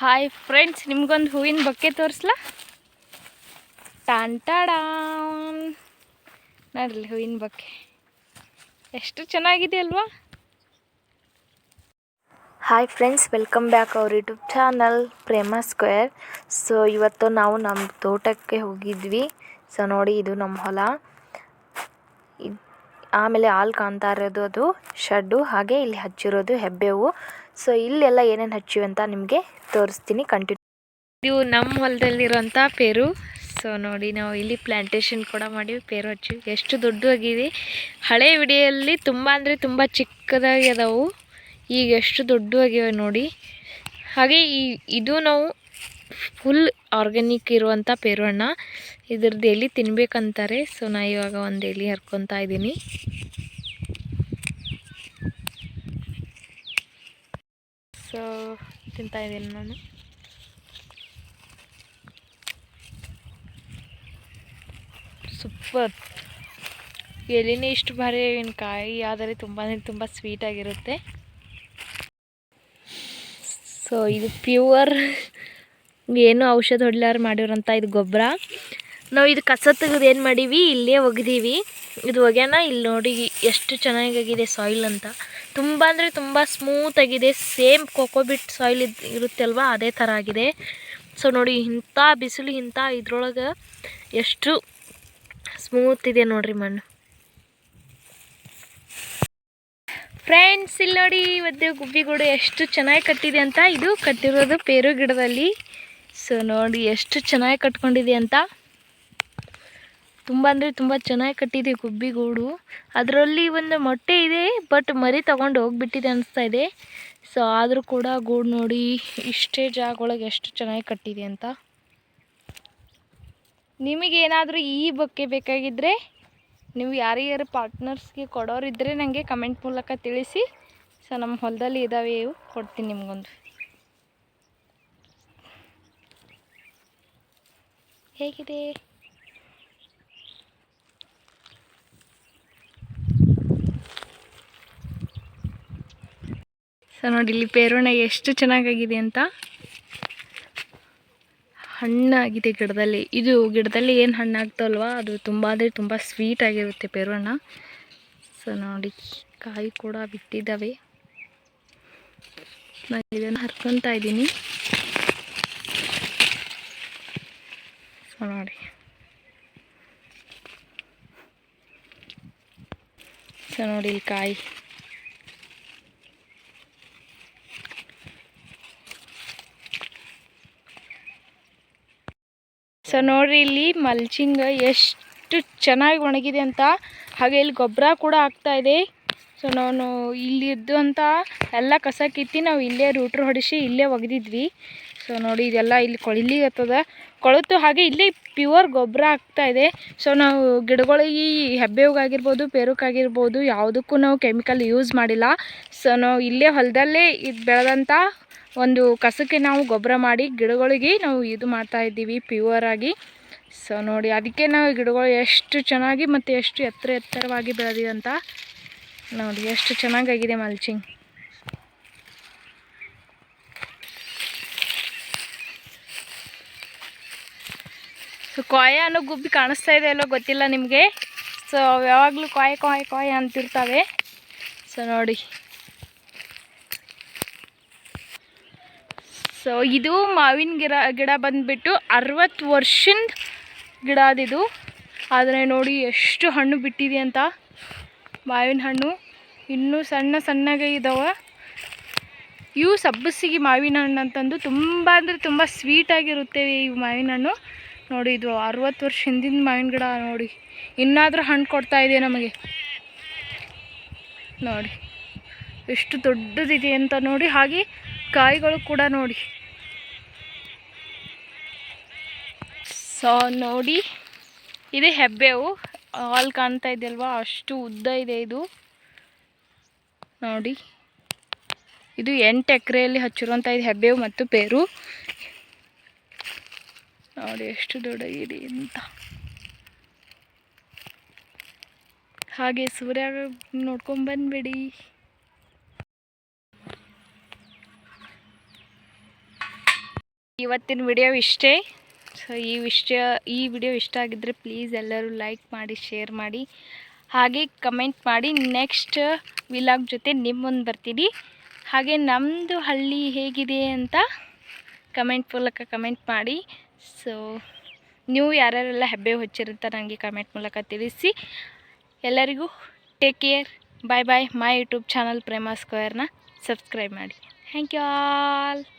Hi friends ನಿಮ್ಗೊಂದು ಹೂವಿನ bouquet ತೋರಿಸ್ಲಾ? ಟಾಂಟಾಡಾನ್ ನೋಡ್ರಿ ಹೂವಿನ ಬಕ್ಕೆ. ಎಷ್ಟು ಚೆನ್ನಾಗಿದೆ ಅಲ್ವಾ? ಹಾಯ್ ಫ್ರೆಂಡ್ಸ್ ವೆಲ್ಕಮ್ ಬ್ಯಾಕ್ ಅವ್ರ YouTube channel Prema square so ಇವತ್ತು ನಾವು ನಮ್ಮ ತೋಟಕ್ಕೆ ಹೋಗಿದ್ವಿ. ಸೊ ನೋಡಿ ಇದು ನಮ್ಮ ಹೊಲ. ಆಮೇಲೆ ಹಾಲು ಕಾಣ್ತಾ ಇರೋದು ಅದು, ಶಡ್ಡು, ಹಾಗೆ ಇಲ್ಲಿ ಹಚ್ಚಿರೋದು ಹೆಬ್ಬೇವು. ಸೊ ಇಲ್ಲೆಲ್ಲ ಏನೇನು ಹಚ್ಚಿವೆ ಅಂತ ನಿಮಗೆ ತೋರಿಸ್ತೀನಿ ಕಂಟಿನ್ಯೂ ಇದು ನಮ್ಮ ಹೊಲದಲ್ಲಿರುವಂಥ ಪೇರು. ಸೊ ನೋಡಿ ನಾವು ಇಲ್ಲಿ ಪ್ಲಾಂಟೇಶನ್ ಕೂಡ ಮಾಡಿ ಪೇರು ಹಚ್ಚಿವಿ. ಎಷ್ಟು ದೊಡ್ಡದಾಗಿದೆ. ಹಳೆ ವಿಡಿಯಲ್ಲಿ ತುಂಬ ಅಂದರೆ ತುಂಬ ಚಿಕ್ಕದಾಗಿ ಅದಾವು. ಈಗ ಎಷ್ಟು ದೊಡ್ಡವಾಗಿವೆ ನೋಡಿ. ಹಾಗೆ ಈ, ಇದು ನಾವು ಫುಲ್ ಆರ್ಗ್ಯಾನಿಕ್ ಇರುವಂಥ ಪೇರು ಹಣ್ಣ ಇದ್ರದ್ದು ಎಲೆ ತಿನ್ಬೇಕಂತಾರೆ. ಸೊ ನಾ ಇವಾಗ ಒಂದು ಎಲೆ ಹರ್ಕೊತಾ ಇದ್ದೀನಿ. ಸೊ, ತಿಂತಾ ಇದ್ದೀನಿ ನಾನು. ಸೂಪರ್. ಎಲೆನೇ ಇಷ್ಟು ಭಾರಿ ಕಾಯಿ ಆದರೆ ತುಂಬಾ ತುಂಬ ಸ್ವೀಟಾಗಿರುತ್ತೆ ಸೊ, ಇದು ಪ್ಯೂವರ್ ಏನು ಔಷಧ ಹೊಡ್ಲಾರ ಮಾಡಿರೋಂಥ ಇದು ಗೊಬ್ಬರ. ನಾವು ಇದು ಕಸ ತೆಗೆದು ಏನು ಮಾಡೀವಿ, ಇಲ್ಲೇ ಒಗ್ದೀವಿ. ಇದು ಒಗೆನ ಇಲ್ಲಿ ನೋಡಿ ಎಷ್ಟು ಚೆನ್ನಾಗಾಗಿದೆ ಸಾಯಿಲ್ ಅಂತ. ತುಂಬ ಅಂದರೆ ತುಂಬ ಸ್ಮೂತಾಗಿದೆ ಸೇಮ್ ಕೋಕೋಬಿಟ್ ಸಾಯಿಲ್ ಇದ್ ಇರುತ್ತೆ ಅಲ್ವಾ ಅದೇ ಥರ ಆಗಿದೆ. ಸೊ ನೋಡಿ ಇಂಥ ಬಿಸಿಲು, ಇಂಥ ಇದ್ರೊಳಗೆ ಎಷ್ಟು ಸ್ಮೂತ್ ಇದೆ ನೋಡಿರಿ ಮಣ್ಣು. ಫ್ರೆಂಡ್ಸ್ ಇಲ್ಲಿ ನೋಡಿ ಇವತ್ತು ಗುಬ್ಬಿಗೂಡು ಎಷ್ಟು ಚೆನ್ನಾಗಿ ಕಟ್ಟಿದೆ ಅಂತ. ಇದು ಕಟ್ಟಿರೋದು ಪೇರು ಗಿಡದಲ್ಲಿ. ಸೊ ನೋಡಿ ಎಷ್ಟು ಚೆನ್ನಾಗಿ ಕಟ್ಕೊಂಡಿದೆ ಅಂತ. ತುಂಬ ಅಂದರೆ ತುಂಬ ಚೆನ್ನಾಗಿ ಕಟ್ಟಿದೆ ಗುಬ್ಬಿಗೂಡು ಅದರಲ್ಲಿ ಒಂದು ಮೊಟ್ಟೆ ಇದೆ ಬಟ್ ಮರಿ ತಗೊಂಡು ಹೋಗ್ಬಿಟ್ಟಿದೆ ಅನಿಸ್ತಾ ಇದೆ. ಸೊ ಆದರೂ ಕೂಡ ಗೂಡು ನೋಡಿ ಇಷ್ಟೇ ಜಾಗ ಒಳಗೆ ಎಷ್ಟು ಚೆನ್ನಾಗಿ ಕಟ್ಟಿದೆ ಅಂತ. ನಿಮಗೇನಾದರೂ ಈ ಬಗ್ಗೆ ಬೇಕಾಗಿದ್ದರೆ ನೀವು ಯಾರ್ಯಾರು ಪಾರ್ಟ್ನರ್ಸ್ಗೆ ಕೊಡೋರಿದ್ದರೆ ನನಗೆ ಕಮೆಂಟ್ ಮೂಲಕ ತಿಳಿಸಿ. ಸೊ ನಮ್ಮ ಹೊಲದಲ್ಲಿ ಇದ್ದಾವೆ ಇವು ಕೊಡ್ತೀನಿ ನಿಮಗೊಂದು. ಹೇಗಿದೆ? ಸೊ ನೋಡಿ, ಇಲ್ಲಿ ಪೇರುಣ ಎಷ್ಟು ಚೆನ್ನಾಗಾಗಿದೆ ಅಂತ. ಹಣ್ಣಾಗಿದೆ ಗಿಡದಲ್ಲಿ. ಇದು ಗಿಡದಲ್ಲಿ ಏನು ಹಣ್ಣಾಗ್ತಲ್ವ ಅದು ತುಂಬ ಅಂದರೆ ತುಂಬ ಸ್ವೀಟ್ ಆಗಿರುತ್ತೆ ಪೇರೋಣ. ಸೊ ನೋಡಿ, ಕಾಯಿ ಕೂಡ ಬಿಟ್ಟಿದ್ದಾವೆ. ನಾನು ಇದನ್ನು ಹರ್ಕೊತಾ ಇದ್ದೀನಿ. ಸೊ ನೋಡಿ. ಸೊ ನೋಡಿ, ಇಲ್ಲಿ ಕಾಯಿ. ಸೊ ನೋಡ್ರಿ ಇಲ್ಲಿ ಮಲ್ಚಿಂಗ್ ಎಷ್ಟು ಚೆನ್ನಾಗಿ ಒಣಗಿದೆ ಅಂತ ಹಾಗೆ ಇಲ್ಲಿ ಗೊಬ್ಬರ ಕೂಡ ಆಗ್ತಾ ಇದೆ. ಸೊ ನಾನು ಇಲ್ಲಿ ಇದ್ದಂಥ ಎಲ್ಲ ಕಸ ಕಿತ್ತಿ ನಾವು ಇಲ್ಲೇ ರೂಟ್ರ್ ಹೊಡಿಸಿ ಇಲ್ಲೇ ಒಗೆದಿದ್ವಿ. ಸೊ ನೋಡಿ ಇದೆಲ್ಲ ಇಲ್ಲಿ ಕೊಳಿಲಿಗತ್ತದ ಕೊಳತು ಹಾಗೆ ಇಲ್ಲಿ ಪ್ಯೂರ್ ಗೊಬ್ಬರ ಆಗ್ತಾ ಇದೆ. ಸೊ ನಾವು ಗಿಡಗಳಿಗೆ ಹೆಬ್ಬೇವಿಗಾಗಿರ್ಬೋದು ಪೇರುಕಾಗಿರ್ಬೋದು ಯಾವುದಕ್ಕೂ ನಾವು ಕೆಮಿಕಲ್ ಯೂಸ್ ಮಾಡಿಲ್ಲ. ಸೊ ನಾವು ಇಲ್ಲೇ ಹೊಲದಲ್ಲೇ ಇದು ಬೆಳೆದಂಥ ಒಂದು ಕಸಕ್ಕೆ ನಾವು ಗೊಬ್ಬರ ಮಾಡಿ ಗಿಡಗಳಿಗೆ ನಾವು ಇದು ಮಾಡ್ತಾ ಇದ್ದೀವಿ ಪ್ಯೂರ್ ಆಗಿ. ಸೊ ನೋಡಿ ಅದಕ್ಕೆ ನಾವು ಗಿಡಗಳು ಎಷ್ಟು ಚೆನ್ನಾಗಿ ಮತ್ತು ಎಷ್ಟು ಎತ್ತರ ಎತ್ತರವಾಗಿ ಬೆಳೆದಿದೆ ಅಂತ ನೋಡಿ, ಎಷ್ಟು ಚೆನ್ನಾಗಾಗಿದೆ ಮಲ್ಚಿಂಗ್ ಸೊ ಕಾಯ ಅನ್ನೋ ಗುಬ್ಬಿ ಕಾಣಿಸ್ತಾ ಇದೆ ಅಲ್ಲೋ ಗೊತ್ತಿಲ್ಲ ನಿಮಗೆ? ಸೊ ಯಾವಾಗಲೂ ಕಾಯಿ ಕಾಯಿ ಕಾಯಿ ಅಂತಿರ್ತವೆ. ಸೊ ನೋಡಿ. ಸೊ ಇದು ಮಾವಿನ ಗಿಡ ಗಿಡ ಬಂದುಬಿಟ್ಟು ಅರವತ್ತು ವರ್ಷದ ಗಿಡ ಅದಿದು. ಆದರೆ ನೋಡಿ, ಎಷ್ಟು ಹಣ್ಣು ಬಿಟ್ಟಿದೆ ಅಂತ. ಮಾವಿನ ಹಣ್ಣು. ಇನ್ನೂ ಸಣ್ಣ ಸಣ್ಣಗೆ ಇದ್ದಾವೆ ಇವು ಸಬ್ಬಸಿಗೆ ಮಾವಿನ ಹಣ್ಣು ಅಂತಂದು ತುಂಬ ಅಂದರೆ ತುಂಬ ಸ್ವೀಟಾಗಿರುತ್ತೆ ಇವು ಮಾವಿನ ಹಣ್ಣು. ನೋಡಿ ಇದು ಅರವತ್ತು ವರ್ಷ ಹಿಂದಿನ ಮಾವಿನ ಗಿಡ ನೋಡಿ. ಇನ್ನಾದರೂ ಹಣ್ಣು ಕೊಡ್ತಾ ಇದೆ ನಮಗೆ? ನೋಡಿ. ಎಷ್ಟು ದೊಡ್ಡದಿದೆ ಅಂತ ನೋಡಿ. ಹಾಗೆ ಕಾಯಿಗಳು ಕೂಡ ನೋಡಿ. ಸೊ ನೋಡಿ. ಇದೆ ಹೆಬ್ಬೇವು. ಹಾಲು ಕಾಣ್ತಾ ಇದೆಯಲ್ವಾ ಅಷ್ಟು ಉದ್ದ ಇದೆ ಇದು. ನೋಡಿ. ಇದು ಎಂಟು ಎಕರೆಯಲ್ಲಿ ಹಚ್ಚಿರುವಂಥ ಇದು ಹೆಬ್ಬೇವು ಮತ್ತು ಪೇರು. ನೋಡಿ ಎಷ್ಟು ದೊಡ್ಡಗಿದೆ ಅಂತ ಹಾಗೆ ಸೂರ್ಯ ನೋಡ್ಕೊಂಡು ಬಂದ್ಬಿಡಿ. ಇವತ್ತಿನ ವಿಡಿಯೋ ಇಷ್ಟೇ. ಸೊ ಈ ವಿಷಯ, ಈ ವಿಡಿಯೋ ಇಷ್ಟ ಆಗಿದ್ದರೆ ಪ್ಲೀಸ್ ಎಲ್ಲರೂ ಲೈಕ್ ಮಾಡಿ ಶೇರ್ ಮಾಡಿ, ಹಾಗೆ ಕಮೆಂಟ್ ಮಾಡಿ. ನೆಕ್ಸ್ಟ್ ವಿಲಾಗ್ ಜೊತೆ ನಿಮ್ಮೊಂದು ಮುಂದೆ ಬರ್ತೀನಿ. ಹಾಗೆ ನಮ್ಮದು ಹಳ್ಳಿ ಹೇಗಿದೆ ಅಂತ ಕಮೆಂಟ್ ಮೂಲಕ ಕಮೆಂಟ್ ಮಾಡಿ. ಸೊ ನೀವು ಯಾರ್ಯಾರೆಲ್ಲ ಹೆಬ್ಬೆ ಹೊಚ್ಚಿರುತ್ತ ನನಗೆ ಕಮೆಂಟ್ ಮೂಲಕ ತಿಳಿಸಿ. ಎಲ್ಲರಿಗೂ take care bye bye my YouTube channel Prema ಸ್ಕ್ವೇರ್ನ subscribe ಮಾಡಿ. Thank you all